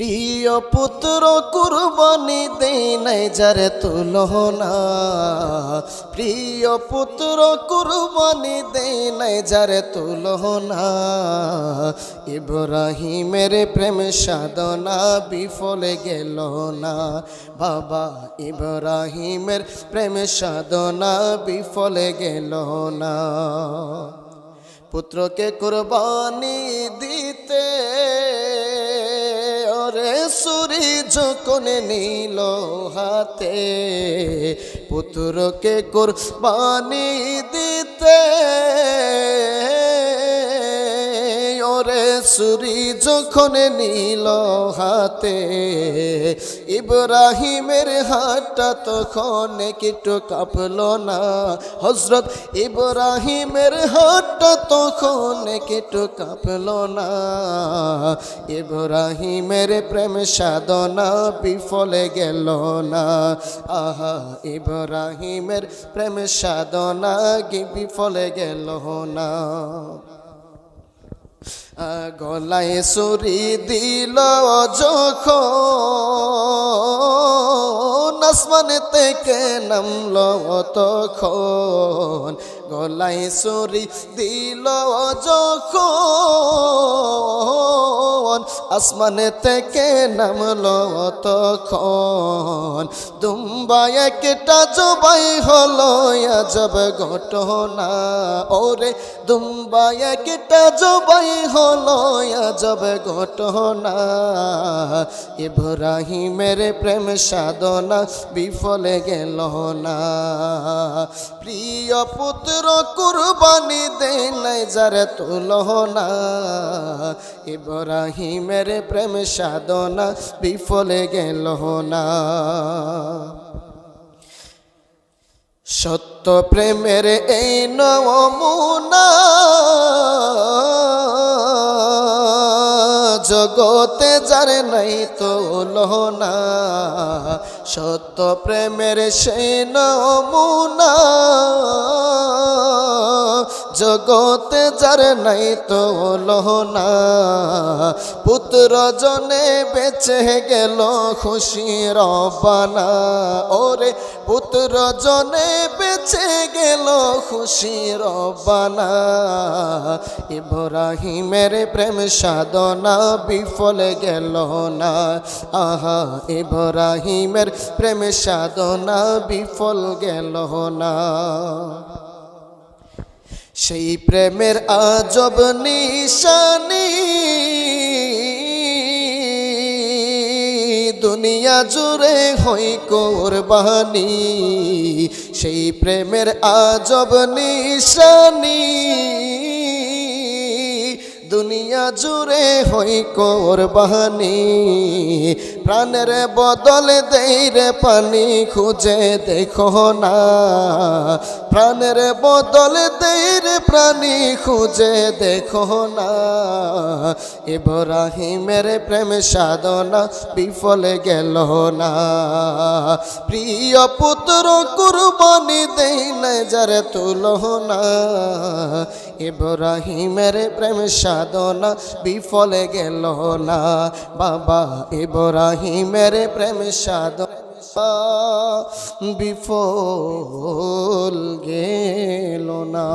প্রিয় পুত্র কুরবানি দেই যারে তুলনা। প্রিয় পুত্র কুরবানি দেই যারে তুলনা। ইব্রাহিমের প্রেম সাধনা বিফলে গেল না। বাবা ইব্রাহিমের প্রেম সাধনা বিফলে গেল না। পুত্রকে কুরবানি দিতে সুরি যখন নীল হাতে, পুত্রকে কুরবানি দিতে, ওরে সুরি যখন নীল হাতে, ইব্রাহিমের হাতটা তখন একটু কাঁপল না। হজরত ইব্রাহিমের হাতটা তখন একটু কাঁপল না। ইব্রাহিমের প্রেম সাধনা বিফলে গেল না। আহা, ইব্রাহিমের প্রেম সাধনা বিফলে গেল না। গলায় সুরি দিল যখন আসমান থেকে নামল তখন গলায় সরি দিল যখন। আসমান থেকে নামল তখন। দুম্বা একটা জবাই হলো, আজব ঘটনা। ওরে দুম্বা একটা জবাই হলো, আজব ঘটনা। ইব্রাহিমের প্রেম সাধনা বিফলে গেল না। প্রিয় পুত্র কুরবানি দে নাই যারে তুলনা। ইব্রাহিমের প্রেম সাধনা বিফলে গেল না। সত্য প্রেমের এই নমুনা জগতে যারে নাই তো না সত্য প্রেমের সেই নমুনা জগতে যার নাই তো না। পুত্র জনে বেঁচে গেল খুশি রবানা। ওরে পুত্র জনে বেঁচে গেল খুশি রবানা। ইব্রাহিমের প্রেম সাধনা বিফলে গেল না। আহা, ইব্রাহিমের প্রেম সাধনা বিফল গেল না। সেই প্রেমের আজব নিশানি। দুনিয়া জুড়ে হই কোরবানি সেই প্রেমের আজব নিশানি। দুনিয়া জুড়ে হই কোরবানি প্রাণের বদলে দেই রে পানি, খুঁজে দেখো না। প্রাণের বদলে দেই রে প্রাণী, খুঁজে দেখো না। ইব্রাহিমের প্রেম সাধনা বিফলে গেল না। প্রিয় পুত্র কুরবানি দেই নজর তুলনা ইব্রাহিমের প্রেম সাধনা বিফলে গেল না। বাবা, ইব্রাহিমের প্রেম সাধনা বিফল গেল না।